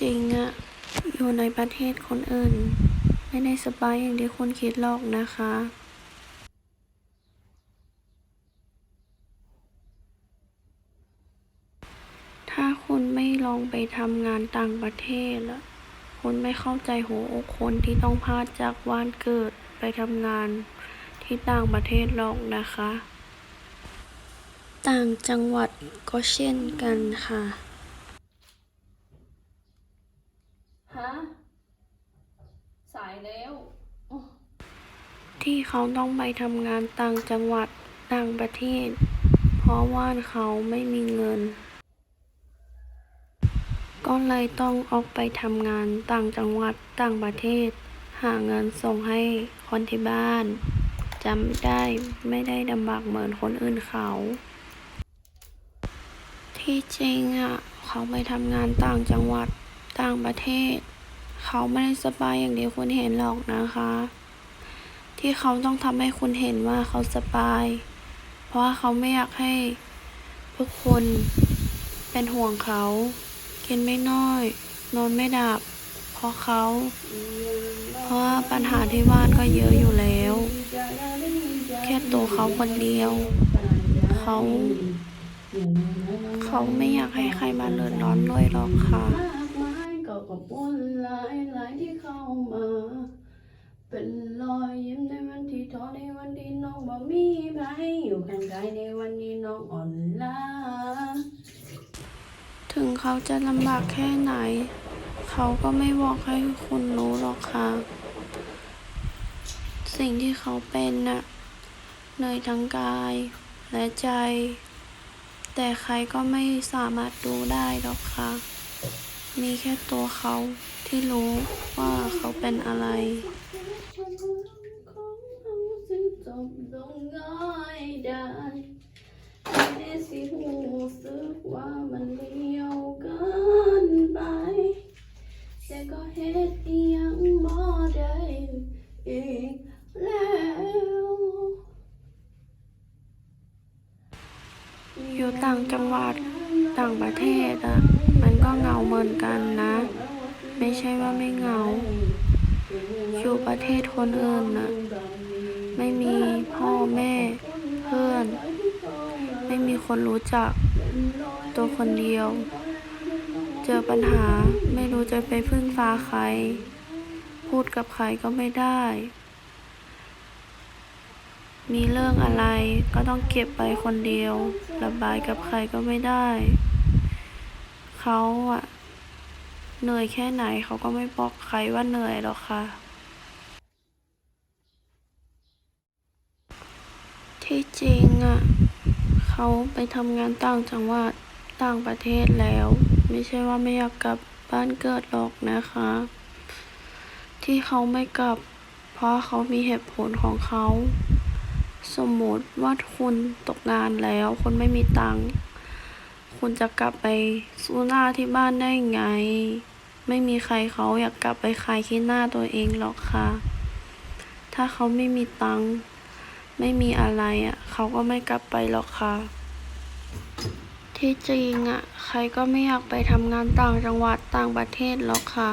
จริงอะอยู่ในประเทศคนอื่น ไม่ได้สบายอย่างที่คุณคิดหรอกนะคะถ้าคุณไม่ลองไปทำงานต่างประเทศอะคุณไม่เข้าใจหัวอกคนที่ต้องพลาดจากบ้านเกิดไปทำงานที่ต่างประเทศหรอกนะคะ ต่างจังหวัดก็เช่นกันค่ะ ฮะ สาย แล้วที่เขาต้องไปทำงานต่างจังหวัดต่างประเทศ เพราะว่าเขาไม่มีเงิน ก็เลยต้องออกไปทำงานต่างจังหวัดต่างประเทศ หาเงินส่งให้คนที่บ้านจำได้ไม่ได้ลำบากเหมือนคนอื่นเขา ที่จริงอะ เขาไปทำงานต่างจังหวัดต่างประเทศ เขาไม่ได้สบายอย่างที่คุณเห็นหรอกนะคะ ที่เขาต้องทำให้คุณเห็นว่าเขาสบาย เพราะว่าเขาไม่อยากให้พวกคุณเป็นห่วงเขา กินไม่น้อย นอนไม่ดับ เพราะเขา เพราะปัญหาที่บ้านก็เยอะอยู่แล้ว แค่ตัวเขาคนเดียว เขา เขาไม่อยากให้ใครมาเดือดร้อนด้วยหรอกค่ะ ขอบคุณหลายหลายที่เข้ามา เป็นรอยยิ้มในวันที่ท้อในวันที่น้องบ่มีใครอยู่ข้างกายในวันที่น้องอ่อนล้า ถึงเขาจะลำบากแค่ไหน เขาก็ไม่บอกให้คุณรู้หรอกค่ะ สิ่งที่เขาเป็นน่ะเหนื่อยทั้งกายและใจ แต่ใครก็ไม่สามารถรู้ได้หรอกค่ะ มีแค่ตัวเขาที่รู้ว่าเขาเป็นอะไร เทศคนอื่นน่ะไม่มีพ่อแม่เพื่อน ไม่มีคนรู้จัก ตัวคนเดียว เจอปัญหาไม่รู้จะไปพึ่งพาใคร พูดกับใครก็ไม่ได้ มีเรื่องอะไรก็ต้องเก็บไปคนเดียว ระบายกับใครก็ไม่ได้ เขาอะเหนื่อยแค่ไหนเขาก็ไม่บอกใครว่าเหนื่อยหรอกค่ะ ที่จริงอะเขาไปทำงานต่างจังหวัดต่างประเทศแล้ว ไม่ใช่ว่าไม่อยากกลับบ้านเกิดหรอกนะคะ ที่เขาไม่กลับ เพราะเขามีเหตุผลของเขา สมมติว่าคุณตกงานแล้วคุณไม่มีตังค์คุณจะกลับไปสู้หน้าที่บ้านได้ไง ไม่มีใครเขาอยากกลับไปขายขี้หน้าตัวเองหรอกค่ะ ถ้าเขาไม่มีตังค์ ไม่มีอะไรอะ เขาก็ไม่กลับไปหรอกค่ะ ที่จริงอะ ใครก็ไม่อยากไปทำงานต่างจังหวัดต่างประเทศหรอกค่ะ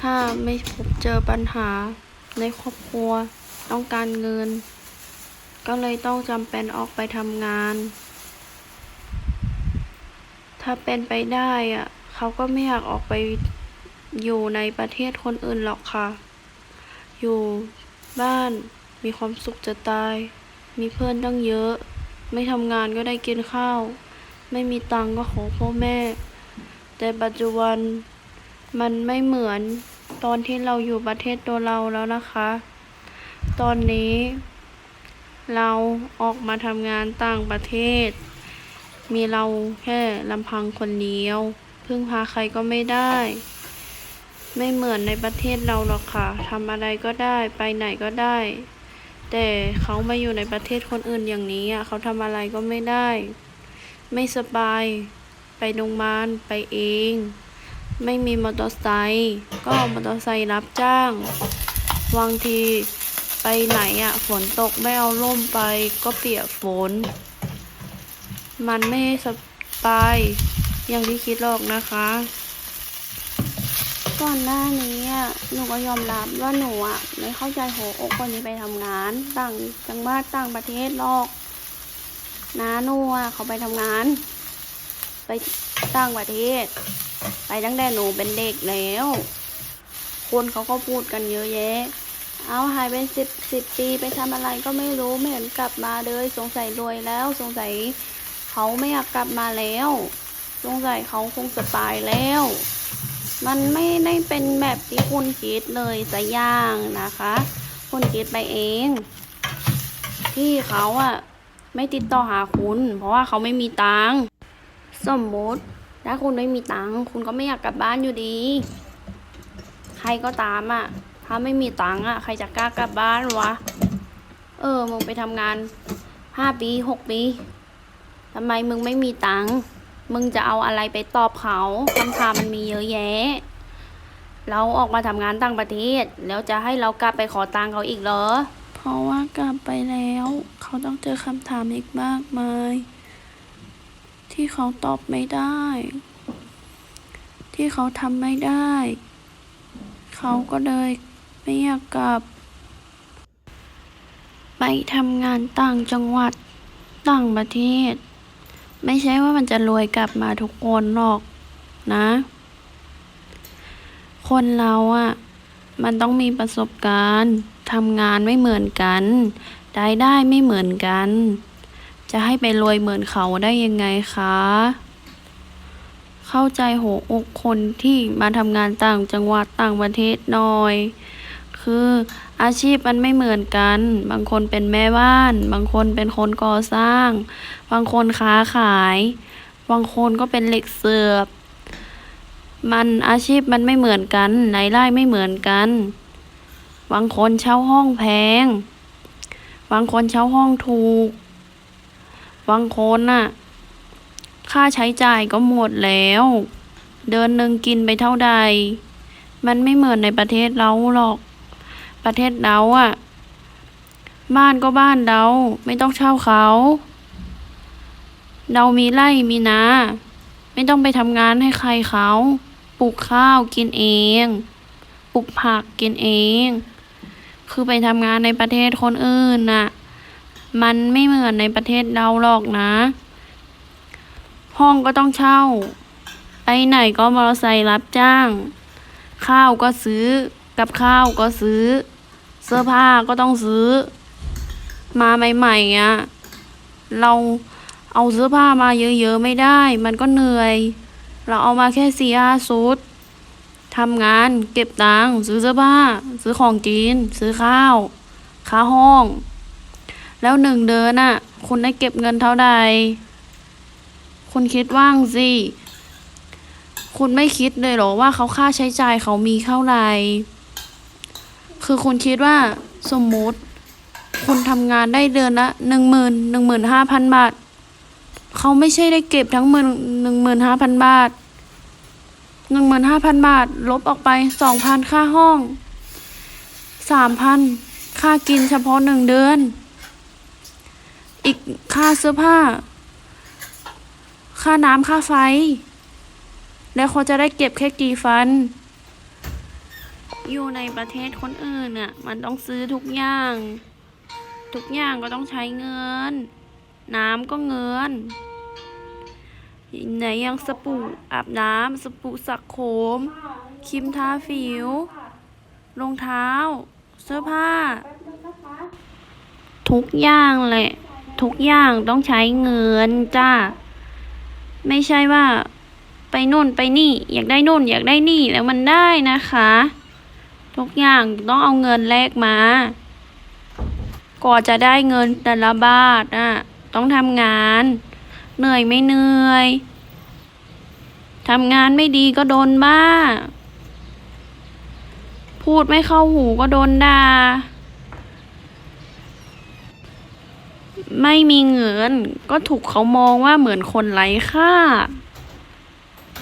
ถ้าไม่พบเจอปัญหาในครอบครัวต้องการเงิน ก็เลยต้องจำเป็นออกไปทำงาน ถ้าเป็นไปได้อะเขาก็ไม่อยากออกไปอยู่ในประเทศคนอื่นหรอกค่ะ อยู่บ้าน มีความสุขจะตาย มีเพื่อนตั้งเยอะ ไม่ทำงานก็ได้กินข้าว ไม่มีตังก็ขอพ่อแม่ แต่ปัจจุบันมันไม่เหมือนตอนที่เราอยู่ประเทศตัวเราแล้วนะคะ ตอนนี้ เราออกมาทำงานต่างประเทศ มีเราแค่ลำพังคนเดียว พึ่งพาใครก็ไม่ได้ ไม่เหมือนในประเทศเราหรอกค่ะทำอะไรก็ได้ ไปไหนก็ได้ แต่เขามาอยู่ในประเทศคนอื่นอย่างนี้อะเขาทำอะไรก็ไม่ได้ ไม่สบาย ไปโรงพยาบาลไปเอง ไม่มีมอเตอร์ไซค์ก็มอเตอร์ไซค์รับจ้างบางทีไปไหนอะฝนตกไม่เอาร่มไปก็เปียกฝน มันไม่สบายอย่างที่คิดหรอกนะคะ ก่อนหน้านี้หนูก็ยอมรับว่าหนูอะไม่เข้าใจหัวอกคนที่ไปทำงาน ต่างจังหวัดต่างประเทศหรอกนาหนูอะเขาไปทำงาน ไปต่างประเทศ ไปตั้งแต่หนูเป็นเด็กแล้ว คนเขาก็พูดกันเยอะแยะ เอาหายไปสิบสิบปีไปทำอะไรก็ไม่รู้ไม่เห็นกลับมาเลยสงสัยรวยแล้ว สงสัยเขาไม่อยากกลับมาแล้ว สงสัยเขาคงจะตายแล้ว มันไม่ได้เป็นแบบที่คุณคิดเลยสัย่างนะคะ คุณคิดไปเอง ที่เขาอะไม่ติดต่อหาคุณ เพราะว่าเขาไม่มีตังค์สมมติถ้าคุณไม่มีตังค์คุณก็ไม่อยากกลับบ้านอยู่ดี ใครก็ตามอะถ้าไม่มีตังค์อะใครจะกล้ากลับบ้านวะเออมึงไปทำงานห้าปีหกปีทำไมมึงไม่มีตังค์ มึงจะเอาอะไรไปตอบเขาคำถามมันมีเยอะแยะ เราออกมาทำงานต่างประเทศ แล้วจะให้เรากลับไปขอตังค์เขาอีกเหรอ เพราะว่ากลับไปแล้ว เขาต้องเจอคำถามอีกมากมาย ที่เขาตอบไม่ได้ ที่เขาทำไม่ได้ เขาก็เลยไม่อยากกลับ ไปทำงานต่างจังหวัดต่างประเทศ ไม่ใช่ว่ามันจะรวยกลับมาทุกคนหรอกนะ คนเราอะ่ะ มันต้องมีประสบการณ์ทำงานไม่เหมือนกันรายได้ไม่เหมือนกัน จะให้ไปรวยเหมือนเขาได้ยังไงคะ เข้าใจหัวอกคนที่มาทำงานต่างจังหวัดต่างประเทศหน่อย คืออาชีพมันไม่เหมือนกัน บางคนเป็นแม่บ้าน บางคนเป็นคนก่อสร้าง บางคนค้าขาย บางคนก็เป็นเหล็กเสือบมันอาชีพมันไม่เหมือนกันรายได้ไม่เหมือนกัน บางคนเช่าห้องแพง บางคนเช่าห้องถูก บางคนน่ะ ค่าใช้จ่ายก็หมดแล้ว เดือนหนึ่งกินไปเท่าใด มันไม่เหมือนในประเทศเราหรอก ประเทศเราอะบ้านก็บ้านเราไม่ต้องเช่าเขาเรามีไร่มีนา ไม่ต้องไปทำงานให้ใครเขา ปลูกข้าวกินเอง ปลูกผักกินเอง คือไปทำงานในประเทศคนอื่นน่ะ มันไม่เหมือนในประเทศเราหรอกนะ ห้องก็ต้องเช่า ไปไหนก็มอเตอร์ไซค์รับจ้าง ข้าวก็ซื้อ กับข้าวก็ซื้อ เสื้อผ้าก็ต้องซื้อ มาใหม่ๆอะเราเอาเสื้อผ้ามาเยอะๆไม่ได้ มันก็เหนื่อย เราเอามาแค่สี่ห้าชุดทำงานเก็บตังค์ซื้อเสื้อผ้า ซื้อของกินซื้อข้าว ค่าห้อง แล้วหนึ่งเดือนน่ะ คุณได้เก็บเงินเท่าใด คุณคิดว่างสิ คุณไม่คิดเลยเหรอว่าเขาค่าใช้จ่ายเขามีเท่าไหร่ คือคุณคิดว่าสมมุติ คุณทำงานได้เดือนละหนึ่งหมื่นหนึ่งหมื่นห้าพันบาท เขาไม่ใช่ได้เก็บทั้งหมื่นหนึ่งหมื่นห้าพันบาทหนึ่งหมื่นห้าพันบาท ลบออกไปสองพันค่าห้องสามพันค่ากินเฉพาะหนึ่งเดือน อีกค่าเสื้อผ้า ค่าน้ำค่าไฟ แล้วเขาจะได้เก็บแค่กี่ฟัน อยู่ในประเทศคนอื่นน่ะมันต้องซื้อทุกอย่าง ทุกอย่างก็ต้องใช้เงิน น้ำก็เงินไหนยังสบู่อาบน้ำสบู่สักโคมครีมทาผิวรองเท้า เสื้อผ้า ทุกอย่างแหละ ทุกอย่างต้องใช้เงินจ้า ไม่ใช่ว่าไปโน่นไปนี่ อยากได้โน่นอยากได้นี่แล้วมันได้นะคะ ทุกอย่างต้องเอาเงินแลกมาก่อจะได้เงินแต่ละบาทอะ ต้องทำงาน เหนื่อยไม่เหนื่อยทำงานไม่ดีก็โดนบ้า พูดไม่เข้าหูก็โดนด่า ไม่มีเงินก็ถูกเขามองว่าเหมือนคนไร้ค่า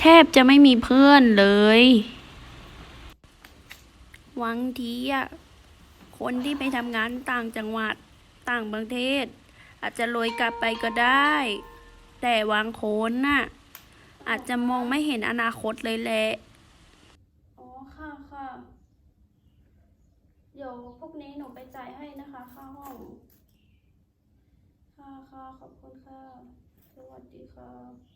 แทบจะไม่มีเพื่อนเลย หวังทีอะคนที่ไปทำงานต่างจังหวัดต่างประเทศ อาจจะลอยกลับไปก็ได้ แต่วางโคนน่ะอาจจะมองไม่เห็นอนาคตเลยแหละอ๋อค่ะค่ะเดี๋ยวพวกนี้หนูไปจ่ายให้นะคะ ค่าห้อง ค่ะค่ะขอบคุณค่ะ สวัสดีค่ะ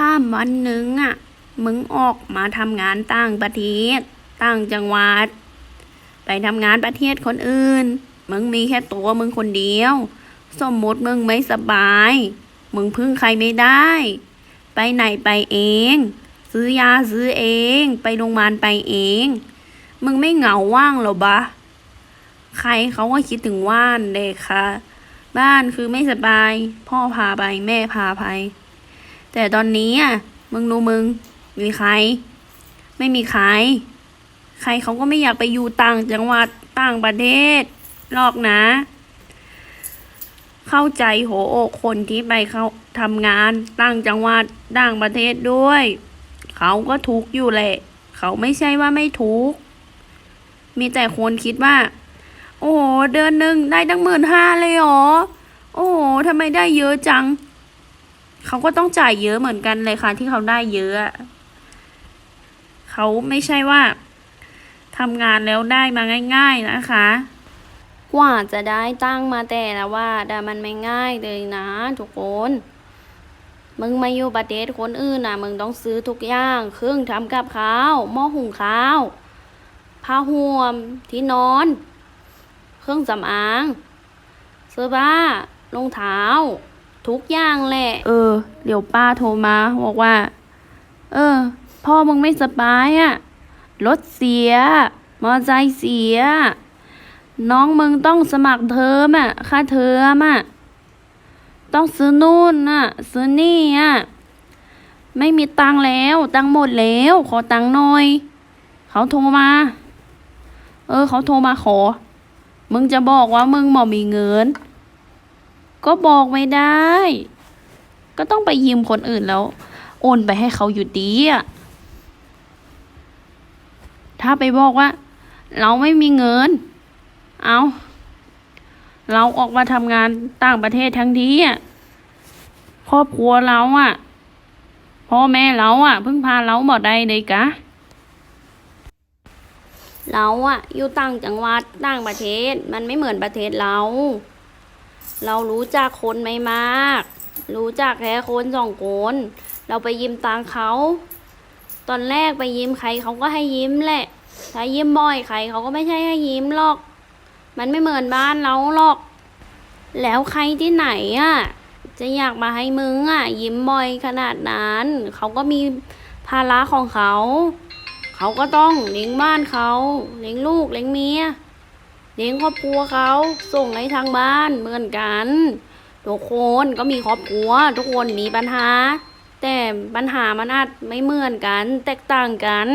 ถ้าวันหนึ่งอะ มึงออกมาทำงานต่างประเทศต่างจังหวัด ไปทำงานประเทศคนอื่น มึงมีแค่ตัวมึงคนเดียว สมมติมึงไม่สบาย มึงพึ่งใครไม่ได้ ไปไหนไปเอง ซื้อยาซื้อเอง ไปโรงพยาบาลไปเอง มึงไม่เหงาว่างหรอบะ ใครเขาก็คิดถึงว่านเด็กค่ะ บ้านคือไม่สบาย พ่อพาไปแม่พาไป แต่ตอนนี้อะมึงดูมึง มีใคร ไม่มีใคร ใครเขาก็ไม่อยากไปอยู่ต่างจังหวัดต่างประเทศหรอกนะ เข้าใจโหอกคนที่ไปเขาทำงานต่างจังหวัดต่างประเทศด้วย เขาก็ทุกข์อยู่แหละ เขาไม่ใช่ว่าไม่ทุกข์มีแต่คนคิดว่า โอ้โหเดือนหนึ่งได้ตั้งหมื่นห้าเลยเหรอ โอ้โหทำไมได้เยอะจัง เขาก็ต้องจ่ายเยอะเหมือนกันเลยค่ะ ที่เขาได้เยอะ เขาไม่ใช่ว่าทำงานแล้วได้มาง่าย ๆนะคะ กว่าจะได้ตั้งมาแต่ละว่าแต่มันไม่ง่ายเลยนะทุกคน มึงมาอยู่ประเทศคนอื่นนะมึงต้องซื้อทุกอย่าง เครื่องทำกับข้าว หม้อหุงข้าวผ้าห่มที่นอน เครื่องสำอาง เสื้อผ้ารองเท้า ทุกอย่างแหละ เออ เดี๋ยวป้าโทรมาบอกว่า เออ พ่อมึงไม่สบายอะ่ะ รถเสีย มอไซค์เสีย น้องมึงต้องสมัครเทอมอะ่ะ ค่าเทอมอะ่ะ ต้องซื้อนู่นน่ะ ซื้อนี่อะ ไม่มีตังค์แล้ว ตังค์หมดแล้ว ขอตังค์หน่อย เขาโทรมา เออ เขาโทรมาขอ มึงจะบอกว่ามึงหมอมีเงิน ก็บอกไม่ได้ ก็ต้องไปยืมคนอื่นแล้ว โอนไปให้เขาอยู่ดีอะถ้าไปบอกว่า เราไม่มีเงิน เอาเราออกมาทำงานต่างประเทศทั้งทีอะครอบครัวเราอะพ่อแม่เราอะเพิ่งพาเราหมดได้เลยกะ เราอะอยู่ต่างจังหวัดต่างประเทศ มันไม่เหมือนประเทศเรา เรารู้จักคนไม่มาก รู้จักแค่คนสองคน เราไปยืมตังเขา ตอนแรกไปยืมใครเขาก็ให้ยืมแหละ ถ้ายืมบ่อยใครเขาก็ไม่ใช่ให้ยืมหรอก มันไม่เหมือนบ้านเราหรอก แล้วใครที่ไหนอะจะอยากมาให้มึงอะยิ้มบ่อยขนาดนั้น เขาก็มีภาระของเขา เขาก็ต้องเลี้ยงบ้านเขา เลี้ยงลูก เลี้ยงเมีย เลี้ยงครอบครัวเขาส่งให้ทางบ้านเหมือนกัน ทุกคนก็มีครอบครัว ทุกคนมีปัญหา แต่ปัญหามันอาจไม่เหมือนกัน แตกต่างกัน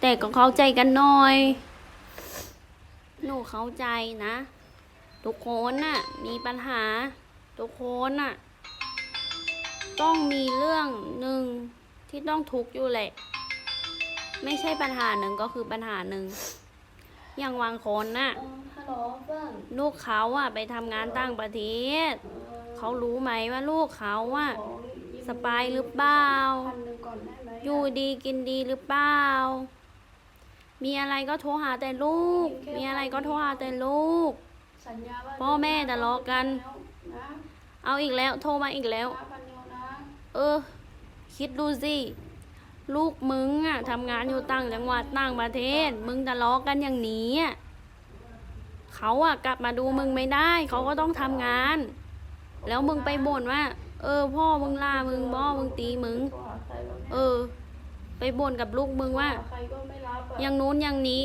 แต่ก็เข้าใจกันหน่อยหนูเข้าใจนะ ทุกคนน่ะมีปัญหา ทุกคนน่ะต้องมีเรื่องหนึ่งที่ต้องทุกข์อยู่แหละ ไม่ใช่ปัญหาหนึ่งก็คือปัญหาหนึ่ง อย่างบางคนน่ะฮัลโหลเพื่อนลูกเขาอะไปทำงานต่างประเทศ เขารู้ไหมว่าลูกเขาอะขอยืมสบายหรือเปล่า พันหนึ่งก่อนได้ไหมะอยู่ดีกินดีหรือเปล่า มีอะไรก็โทรหาแต่ลูก มีอะไรก็โทรหาแต่ลูก สัญญาว่าพ่อแม่ทะเลาะกัน นะเอาอีกแล้ว โทรมาอีกแล้ว นะพันเดียวนะ เออ คิดดูสิ ลูกมึงอะทำงานอยู่ต่างจังหวัดต่างประเทศ มึงทะเลาะกันอย่างนี้เขาอะกลับมาดูมึงไม่ได้ เขาก็ต้องทำงาน แล้วมึงไปบ่นว่า เออ พ่อมึงล่ามึงพ่อมึงตีมึง เออ ไปบ่นกับลูกมึงว่าอะอย่างนู้นอย่างนี้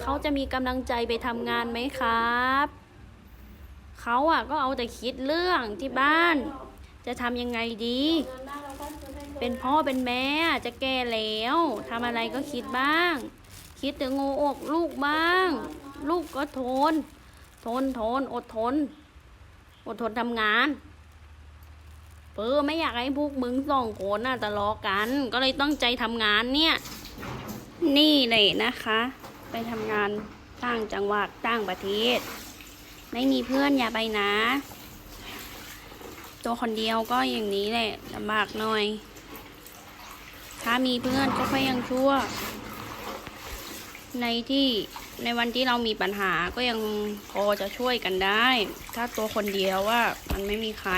เขาจะมีกำลังใจไปทำงานไหมครับเขาอะก็เอาแต่คิดเรื่องที่บ้าน จะทำยังไงดี เป็นพ่อเป็นแม่จะแก่แล้วทำอะไรก็คิดบ้าง คิดถึงโงอกลูกบ้าง ลูกก็ทน ทนทนอดทน อดทนทำงานเปอไม่อยากให้พวกมึงสองคนน่ะทะเลาะกัน ก็เลยตั้งใจทำงานเนี่ย นี่เลยนะคะ ไปทำงานต่างจังหวัดต่างประเทศ ไม่มีเพื่อนอย่าไปนะ ตัวคนเดียวก็อย่างนี้แหละลำบากหน่อย ถ้ามีเพื่อนก็ค่อยยังชั่ว ในที่ในวันที่เรามีปัญหาก็ยังพอจะช่วยกันได้ ถ้าตัวคนเดียวว่ามันไม่มีใคร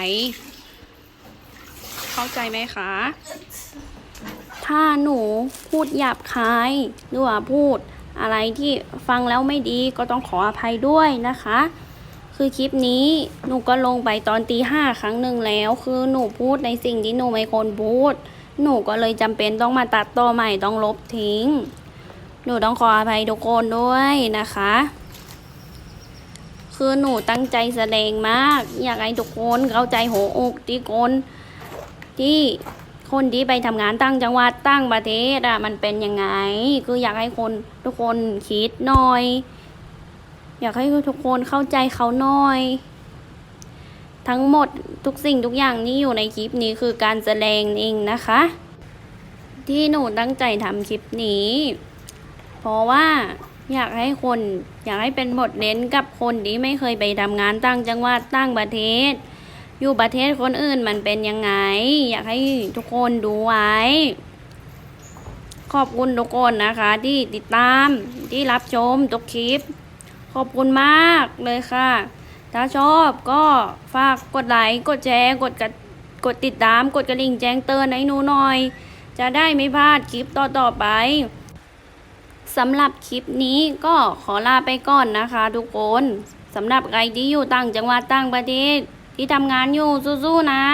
เข้าใจไหมคะ ถ้าหนูพูดหยาบคายหรือว่าพูดอะไรที่ฟังแล้วไม่ดีก็ต้องขออภัยด้วยนะคะ คือคลิปนี้หนูก็ลงไปตอนตีห้าครั้งหนึ่งแล้ว คือหนูพูดในสิ่งที่หนูไม่ควรพูด หนูก็เลยจำเป็นต้องมาตัดต่อใหม่ต้องลบทิ้ง หนูต้องขออภัยทุกคนด้วยนะคะ คือหนูตั้งใจแสดงมาก อยากให้ทุกคนเข้าใจหัวอกที่คนที่คนที่ไปทำงานตั้งจังหวัดตั้งประเทศอะมันเป็นยังไง คืออยากให้คนทุกคนคิดหน่อย อยากให้ทุกคนเข้าใจเขาหน่อย ทั้งหมดทุกสิ่งทุกอย่างนี่อยู่ในคลิปนี้คือการแสดงเองนะคะ ที่หนูตั้งใจทำคลิปนี้ เพราะว่าอยากให้คนอยากให้เป็นบทเรียนกับคนที่ไม่เคยไปทำงานตั้งจังหวัดตั้งประเทศ อยู่ประเทศคนอื่นมันเป็นยังไง อยากให้ทุกคนดูไว้ ขอบคุณทุกคนนะคะ ที่ติดตามที่รับชมทุกคลิป ขอบคุณมากเลยค่ะ ถ้าชอบก็ฝากกดไลค์กดแชร์กดกดกดติดตามกดกระดิ่งแจ้งเตือนให้หนูหน่อย จะได้ไม่พลาดคลิปต่อๆไปสำหรับคลิปนี้ก็ขอลาไปก่อนนะคะทุกคนสำหรับใครที่อยู่ต่างจังหวัดต่างประเทศที่ทำงานอยู่สู้ๆนะ